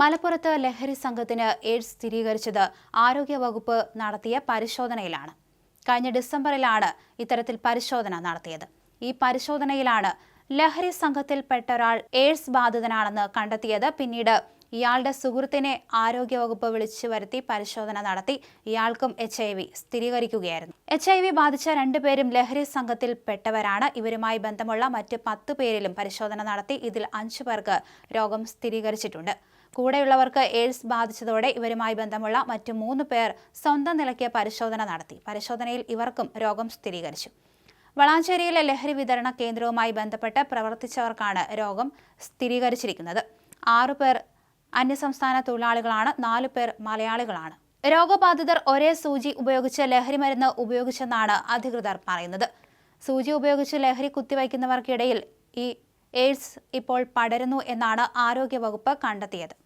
മലപ്പുറത്ത് ലഹരി സംഘത്തിന് എയ്ഡ്സ് സ്ഥിരീകരിച്ചത് ആരോഗ്യവകുപ്പ് നടത്തിയ പരിശോധനയിലാണ്. കഴിഞ്ഞ ഡിസംബറിലാണ് ഇത്തരത്തിൽ പരിശോധന നടത്തിയത്. ഈ പരിശോധനയിലാണ് ലഹരി സംഘത്തിൽപ്പെട്ട ഒരാൾ എയ്ഡ്സ് ബാധിതനാണെന്ന് കണ്ടെത്തിയത്. പിന്നീട് ഇയാളുടെ സുഹൃത്തിനെ ആരോഗ്യവകുപ്പ് വിളിച്ചു വരുത്തി പരിശോധന നടത്തി. ഇയാൾക്കും എച്ച് ഐ വി സ്ഥിരീകരിക്കുകയായിരുന്നു. എച്ച് ഐ വി ബാധിച്ച രണ്ടുപേരും ലഹരി സംഘത്തിൽപ്പെട്ടവരാണ് ഇവരുമായി ബന്ധമുള്ള മറ്റ് പത്ത് പേരിലും പരിശോധന നടത്തി. ഇതിൽ അഞ്ചു പേർക്ക് രോഗം സ്ഥിരീകരിച്ചിട്ടുണ്ട്. കൂടെയുള്ളവർക്ക് എയ്ഡ്സ് ബാധിച്ചതോടെ ഇവരുമായി ബന്ധമുള്ള മറ്റ് മൂന്ന് പേർ സ്വന്തം നിലയ്ക്ക് പരിശോധന നടത്തി. പരിശോധനയിൽ ഇവർക്കും രോഗം സ്ഥിരീകരിച്ചു. വളാഞ്ചേരിയിലെ ലഹരി വിതരണ കേന്ദ്രവുമായി ബന്ധപ്പെട്ട് പ്രവർത്തിച്ചവർക്കാണ് രോഗം സ്ഥിരീകരിച്ചിരിക്കുന്നത്. ആറുപേർ അന്യസംസ്ഥാന തൊഴിലാളികളാണ് നാലു പേർ മലയാളികളാണ്. രോഗബാധിതർ ഒരേ സൂചി ഉപയോഗിച്ച് ലഹരി മരുന്ന് ഉപയോഗിച്ചെന്നാണ് അധികൃതർ പറയുന്നത്. സൂചി ഉപയോഗിച്ച് ലഹരി കുത്തിവയ്ക്കുന്നവർക്കിടയിൽ ഈ എയ്ഡ്സ് ഇപ്പോൾ പടരുന്നു എന്നാണ് ആരോഗ്യവകുപ്പ് കണ്ടെത്തിയത്.